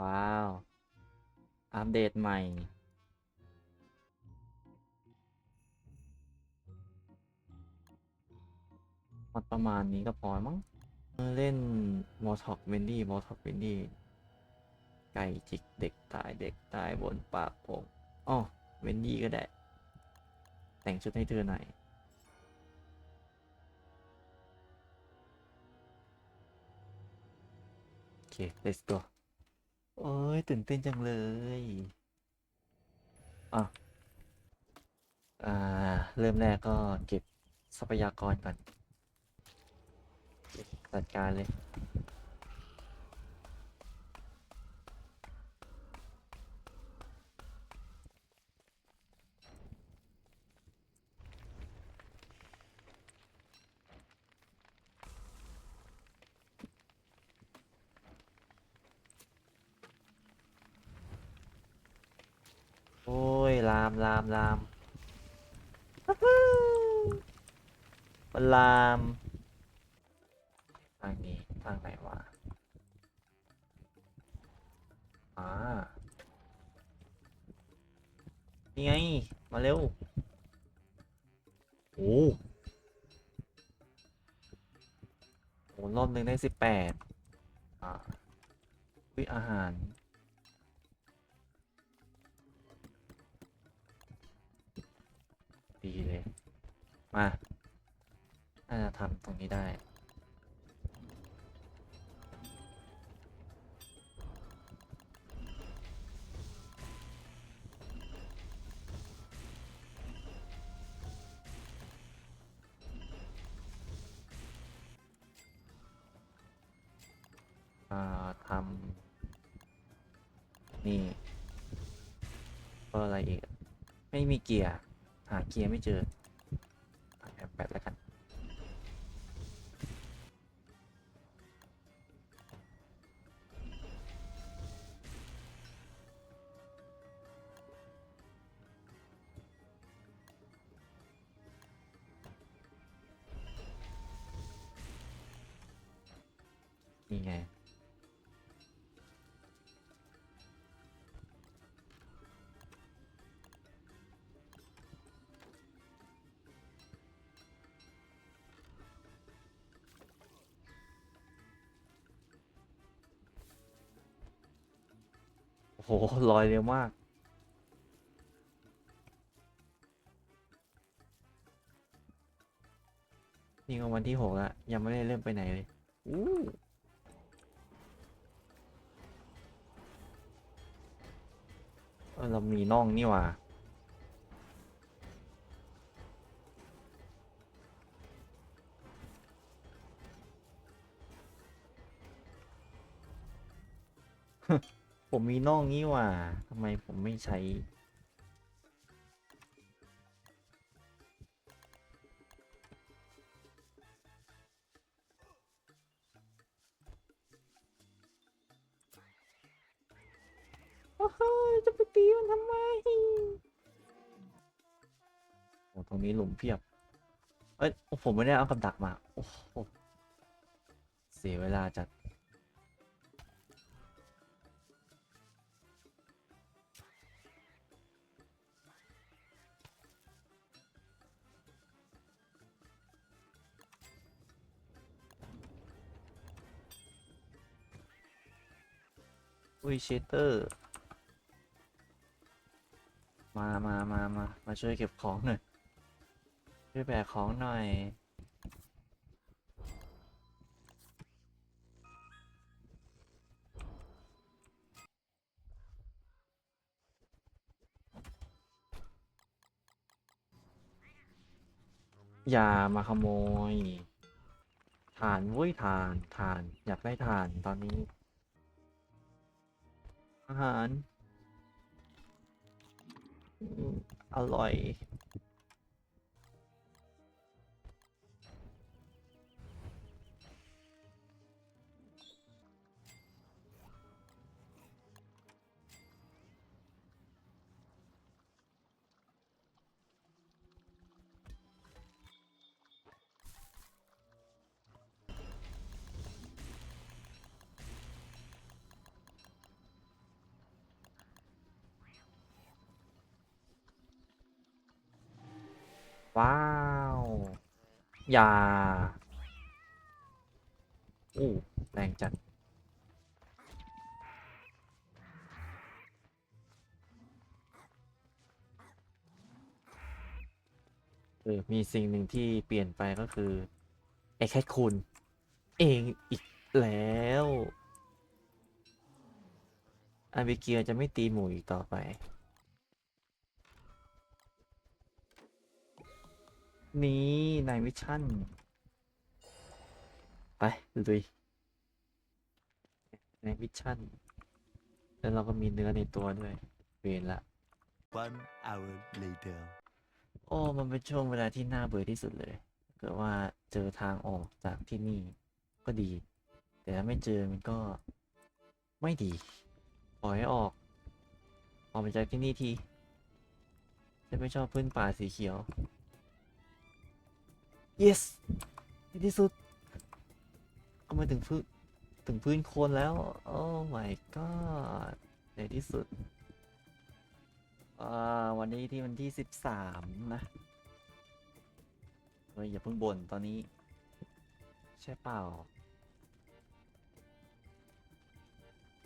ว้าว อัปเดตใหม่มดประมาณนี้ก็พอมั้ง เล่นมอท็อกเวนดี้มอท็อกเวนดี้ ไก่จิกเด็กตายเด็กตายบนปากผมอ๋อเวนดี้ก็ได้ แต่งชุดให้เธอหน่อยโอเค let's go โอ้ยตื่นเต้นจังเลยอะอ่า เริ่มแรกก็เก็บทรัพยากรก่อนจัดการเลย ลามลามลามฮู้ฮู้มันลามทางนี้ทางไหนวะอ่านี่ไง มาเร็ว โอ้โหรอบหนึ่งได้สิบแปดอ่าวิอาหาร ดีเลย มาน่าจะทำตรงนี้ได้อ่าทำนี่ก็อะไรอีก ไม่มีเกียร์ หาเกียร์ไม่เจอแอปแปดแล้วกัน โอ้โหลอยเร็วมาก นี่ก็วันที่หกแล้วยังไม่ได้เริ่มไปไหนเลยอู้เออเรามีน่องนี่หว่า ผมมีน่องนี่ว่าทำไมผมไม่ใช้ โอ้โหจะไปตีมันทำไมโอ้ตรงนี้หลุมเพียบ เอ้ย ผมไม่ได้เอากับดักมา โอ้โหเสียเวลาจัด อุ้ยเชเตอร์ มามามามามาช่วยเก็บของหน่อย ช่วยแบกของหน่อยอย่ามาขโมยถ่านเว้ยถ่านถ่าน อยากได้ถ่านตอนนี้ อาหาร อร่อย ว้าว อย่าอู้แรงจัด เออ มีสิ่งหนึ่งที่เปลี่ยนไปก็คือไอ้แค่คุณเองอีกแล้วอาบิเกียจะไม่ตีหมูอีกต่อไป นี่นายวิชั่น ไปลุยนายวิชั่น แล้วเราก็มีเนื้อในตัวด้วย เวรละ One hour later. โอ้ มันเป็นช่วงเวลาที่น่าเบื่อที่สุดเลย เกิดว่าเจอทางออกจากที่นี่ก็ดี แต่ถ้าไม่เจอมันก็ไม่ดี ปล่อยให้ออก ออกไปจากที่นี่ทีฉันไม่ชอบพื้นป่าสีเขียว yes ในที่สุดก็มาถึงพื้นถึงพื้นโคลนแล้ว โอ้ my god ในที่สุดอ่าวันนี้ที่วันที่สิบสามนะเฮ้ยอย่าเพิ่งบ่นตอนนี้ ใช่เปล่า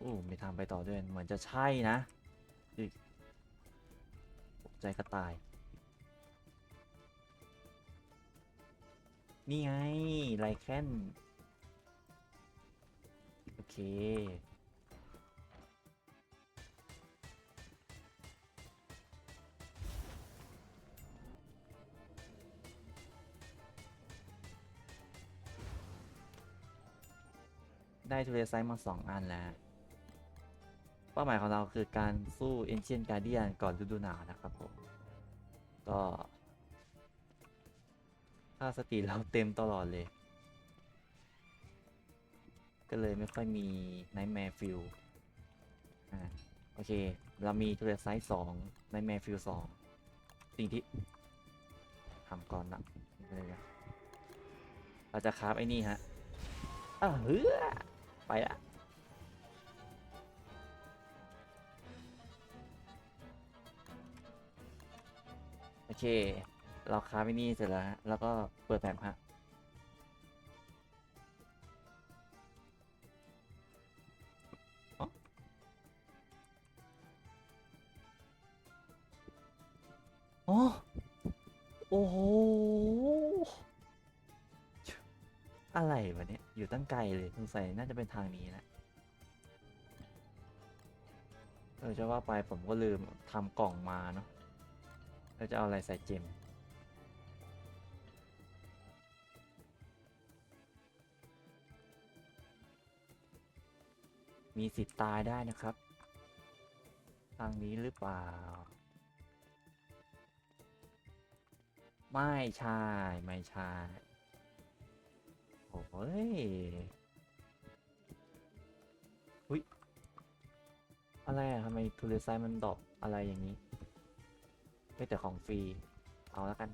อู้มีทางไปต่อด้วย เหมือนจะใช่นะตกใจกระต่าย นี่ไงไลแคนโอเค ได้ทูเรไซต์มาสองอันแล้ว เป้าหมายของเราคือการสู้เอนเชียนการเดียนก่อนฤดูหนาวนะครับผม ก็าสติเราเต็มตลอดเลย ก็เลยไม่ค่อยมี Nightmare Fuel อ่าโอเค เรามีทูเรไซต์สอง Nightmare Fuel สองสิ่งที่ทำก่อนนะเลยนะเราจะคราฟไอ้นี่ฮะอะเฮ้อไปละโอเค เราค้าไปนี่เสร็จแล้วฮะแล้วก็เปิดแผนฮะอ๋ออ๋อโอ้โห อะไรวะเนี่ย อยู่ตั้งไกลเลยสงสัยน่าจะเป็นทางนี้แหละเออจะว่าไปผมก็ลืมทำกล่องมาเนาะแล้วจะเอาอะไรใส่เจม มีสิทธิ์ตายได้นะครับ ทางนี้หรือเปล่า ไม่ใช่ ไม่ใช่ โอ้ยหุยอะไรอะทำไมทูเรไซมันดอปอะไรอย่างนี้ไม่แต่ของฟรี เอาแล้วกัน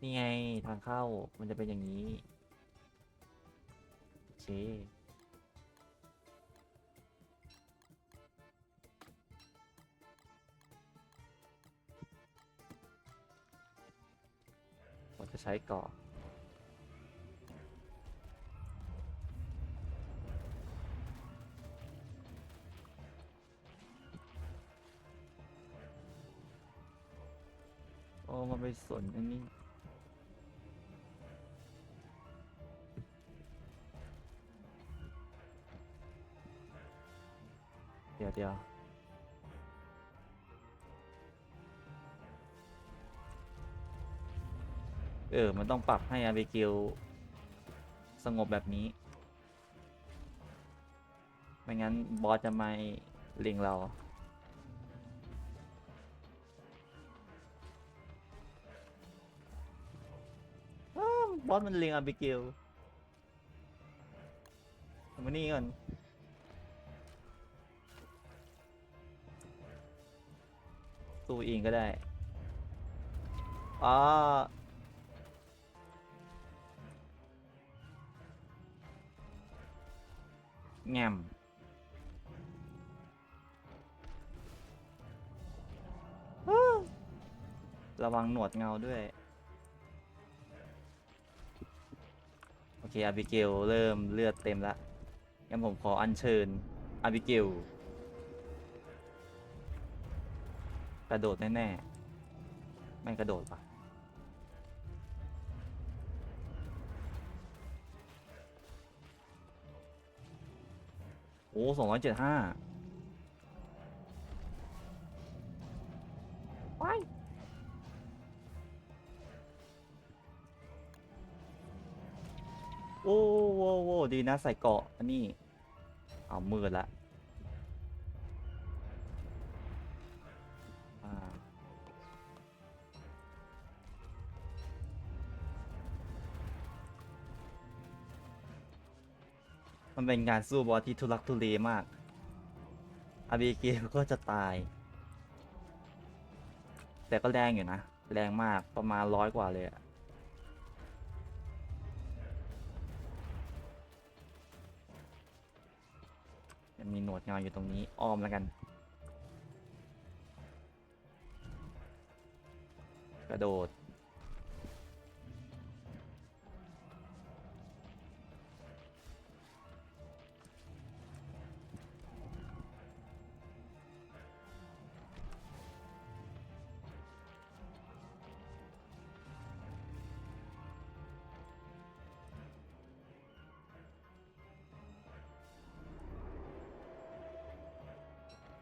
นี่ไงทางเข้ามันจะเป็นอย่างนี้ โอเค ผมจะใช้กาะโอ้มันไปสนอันนี้เดี๋ยวเดี๋ยว ออ มันต้องปรับให้อาบิเกลสงบแบบนี้ ไม่งั้นบอสจะไม่เล็งเรา บอสมันเลียงอาบิเกลมานี่ก่อนสู้เองก็ได้อ๋อ แงมระวังหนวดเงาด้วย โอเคอาบิเกลเริ่มเลือดเต็มละงั้นผมขออัญเชิญอาบิเกลกระโดดแน่ๆ ไม่กระโดดปะ อ้สองร้อยเจ็ดห้าว้ายโอ้โว้โว้ดีนะใส่เกราะอันนี้ เอามืดละ เป็นการสู้บอสที่ทุลักทุเลมากอาบีเกก็จะตาย แต่ก็แรงอยู่นะ แรงมากประมาณร้อยกว่าเลยอะยังมีหนวดเงาอยู่ตรงนี้อ้อมแล้วกัน กระโดด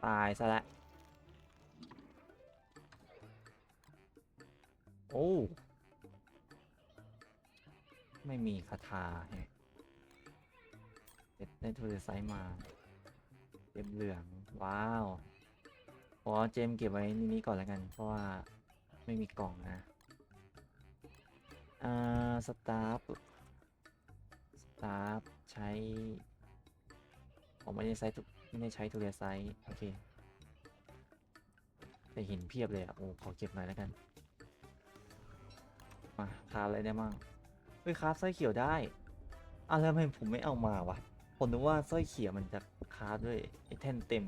ตายซะและ้วโอ้ ไม่มีคาถาแฮะเด็ดได้ทูเรไซส์มาเต็มเหลือง ว้าวขอเจมเก็บไว้ในนี้ก่อนแล้วกัน เพราะว่าไม่มีกล่องนะ อ่า สตาร์ฟสตาร์ฟใช้ ผมไม่ได้ใช้ทุก ไม่ได้ใช้ทูเรไซส์โอเคแต่หินเพียบเลยอะโอ้ขอเก็บหน่อยแล้วกัน มาคราอะไรได้มั่งเฮ้ยคราฟสร้อยเขียวได้อะแล้วทำไมผมไม่เอามาวะผมนึกว่าสร้อยเขียวมันจะคราฟด้วยไอ้แท่นเต็ม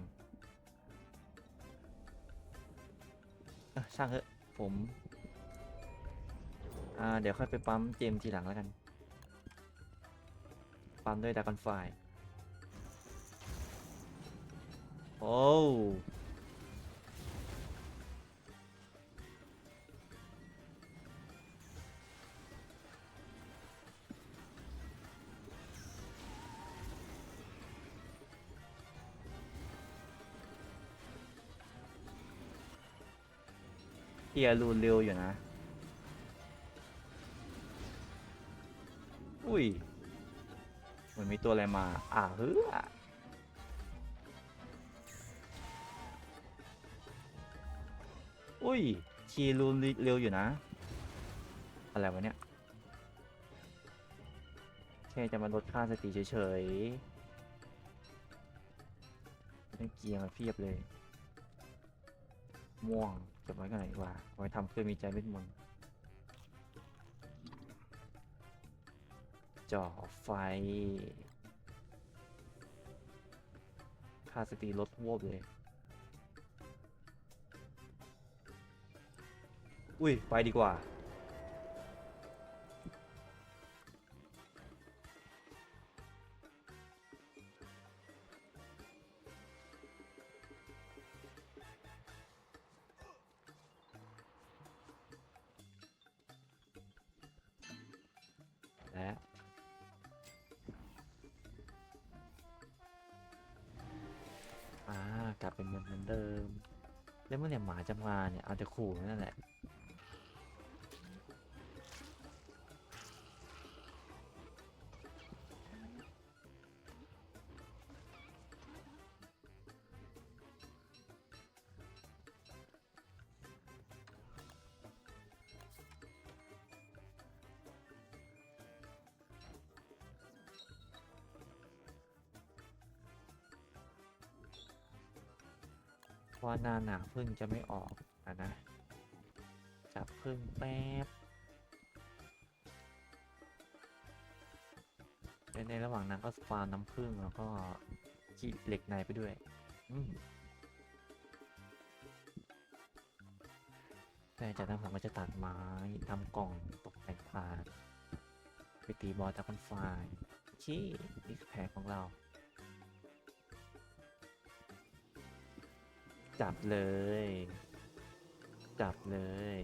ช่างเถอะผมอ่าเดี๋ยวค่อยไปปั๊มเจมทีหลังแล้วกัน ปั๊มด้วยดากอนไฟ โอ้เฮียรูนเร็วอยู่นะ อุ้ยเหมือนมีตัวอะไรมา อ่าเฮ้อ อุ้ยคีรูนเร็วอยู่นะ อะไรวะเนี่ยแค่จะมาลดค่าสติเฉยๆไม่เกียร์มาเพียบเลย ม่วงเก็บไว้กันหน่อยดีกว่าไว้ทำเครื่องมีใจเวทมนจ่อไฟ ค่าสติลดวบเลย อุ้ย ไปดีกว่า และอ่ากลับเป็นเหมือนเหมือนเดิม แล้วเมื่อไหร่หมาจะมาเนี่ย เอาจะขู่นั่นแหละ ว่าหน้าหนาพึ่งจะไม่ออกอะนะ จับพึ่งแป๊บในระหว่างนั้นก็สปาน้ำพึ่งแล้วก็ขีดเหล็กในไปด้วย อืมแต่จากนั้นผมก็จะตัดไม้ทำกล่องตกแต่งผ่านไปตีบอสตะคอนไฟโอเคนี่คือแผนของเรา จับเลย จับเลย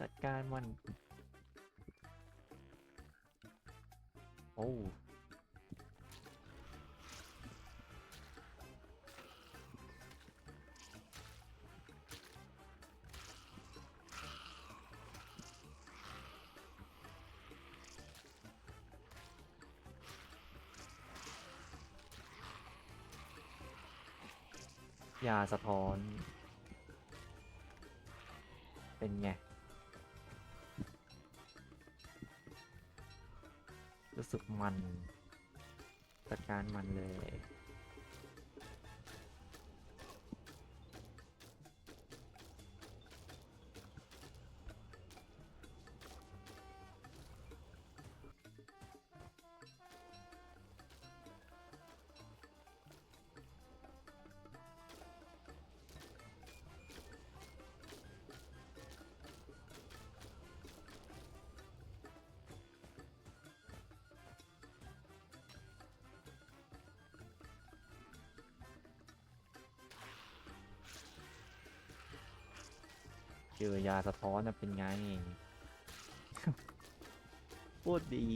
จัดการมัน โอ้ ยาสะท้อน เป็นไง รู้สึกมันจัดการมันเลย เจอยาสะท้อนนะเป็นไงพูดดี